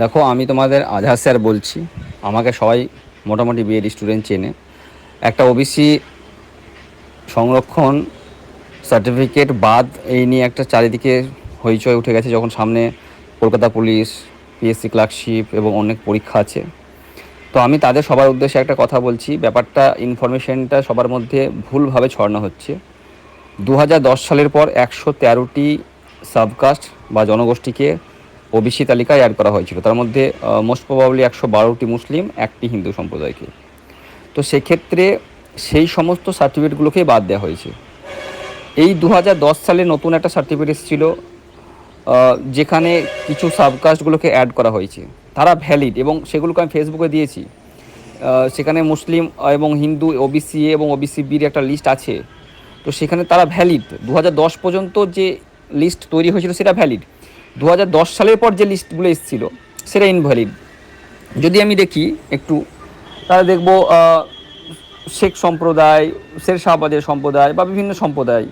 দেখো, আমি তোমাদের আজহার স্যার বলছি, আমাকে সবাই মোটামুটি বিএড স্টুডেন্ট চেনে। একটা ওবিসি সংরক্ষণ সার্টিফিকেট বাদ এই নিয়ে একটা চারিদিকে হইচই উঠে গেছে, যখন সামনে কলকাতা পুলিশ, পিএসসি ক্লার্কশিপ এবং অনেক পরীক্ষা আছে। তো আমি তাদের সবার উদ্দেশ্যে একটা কথা বলছি, ব্যাপারটা ইনফরমেশনটা সবার মধ্যে ভুলভাবে ছড়ানো হচ্ছে। দু হাজার দশ সালের পর একশো তেরোটি সাবকাস্ট বা জনগোষ্ঠীকে ওবিসি তালিকায় অ্যাড করা হয়েছিল। তার মধ্যে মোস্ট প্রবাবলি একশো বারোটি মুসলিম, একটি হিন্দু সম্প্রদায়কে। তো সেক্ষেত্রে সেই সমস্ত সার্টিফিকেটগুলোকেই বাদ দেওয়া হয়েছে। এই দু হাজার দশ সালে নতুন একটা সার্টিফিকেট এসেছিল যেখানে কিছু সাবকাস্টগুলোকে অ্যাড করা হয়েছে। তারা ভ্যালিড এবং সেগুলোকে আমি ফেসবুকে দিয়েছি। সেখানে মুসলিম এবং হিন্দু, ওবিসি এবং ওবিসি বির একটা লিস্ট আছে। তো সেখানে তারা ভ্যালিড দু হাজার দশ পর্যন্ত যে লিস্ট তৈরি হয়েছিল, সেটা ভ্যালিড দু হাজার দশ সালের পর যে লিস্টগুলো এসেছিল, সেটা ইনভ্যালিড যদি আমি দেখি একটু, তাহলে দেখব শেখ সম্প্রদায়, শের শাহবাদের সম্প্রদায় বা বিভিন্ন সম্প্রদায়,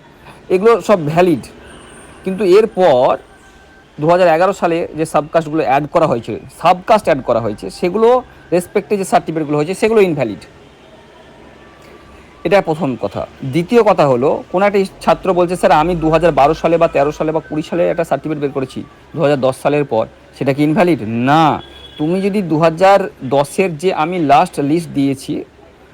এগুলো সব ভ্যালিড কিন্তু এরপর দু হাজার এগারো সালে যে সাবকাস্টগুলো অ্যাড করা হয়েছে সাবকাস্ট অ্যাড করা হয়েছে, সেগুলো রেসপেক্টে যে সার্টিফিকেটগুলো হয়েছে, সেগুলো ইনভ্যালিড এটা প্রথম কথা। দ্বিতীয় কথা হলো, কোনো একটা ছাত্র বলছে, স্যার, আমি দু হাজার বারো সালে বা তেরো সালে বা কুড়ি সালে একটা সার্টিফিকেট বের করেছি দু হাজার দশ সালের পর। সেটা কি ইনভ্যালিড না। তুমি যদি দু হাজার দশের যে আমি লাস্ট লিস্ট দিয়েছি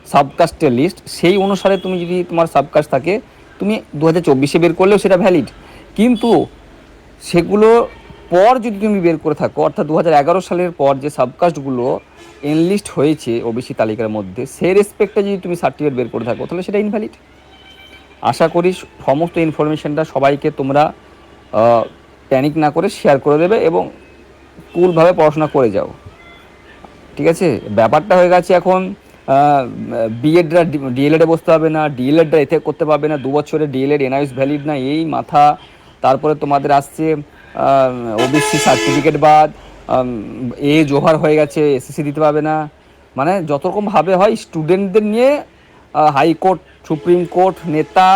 সাবকাস্টের লিস্ট সেই অনুসারে তুমি যদি তোমার সাবকাস্ট থাকে, তুমি দু হাজার চব্বিশে বের করলেও সেটা ভ্যালিড কিন্তু সেগুলো পর যদি তুমি বের করে থাকো, অর্থাৎ দু হাজার এগারো সালের পর যে সাবকাস্টগুলো এনলিস্ট হয়েছে ওবিসি তালিকার মধ্যে সেই রেসপেক্টে যদি তুমি সার্টিফিকেট বের করে থাকো, তাহলে সেটা ইনভ্যালিড আশা করি সমস্ত ইনফরমেশনটা সবাইকে তোমরা প্যানিক না করে শেয়ার করে দেবে এবং কুলভাবে পড়াশোনা করে যাও। ঠিক আছে? ব্যাপারটা হয়ে গেছে এখন বিএডরা ডিএলএডে বসতে হবে না ডিএলএডরা এতে করতে পারবে না, দু বছরে ডিএলএড এনআইএস ভ্যালিড না, এই মাথা, তারপরে তোমাদের আসছে ওবিসি সার্টিফিকেট বাদ এ জোহার হয়ে গেছে এসএসসি দিতে পারবে না। মানে যত রকম ভাবে হয় স্টুডেন্টদের নিয়ে হাইকোর্ট সুপ্রিম কোর্ট, নেতা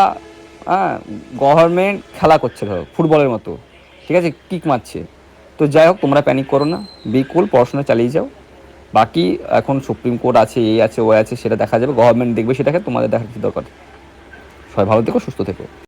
হ্যাঁ গভর্নমেন্ট খেলা করছে, ধরো, ফুটবলের মতো। ঠিক আছে কিক মারছে। তো যাই হোক, তোমরা প্যানিক করো না। বিকুল, পড়াশোনা চালিয়ে যাও। বাকি এখন সুপ্রিম কোর্ট আছে এই আছে ও আছে, সেটা দেখা যাবে। গভর্নমেন্ট দেখবে সেটাকে, তোমাদের দেখার কি দরকার। সবাই ভালো থেকো, সুস্থ থেকো।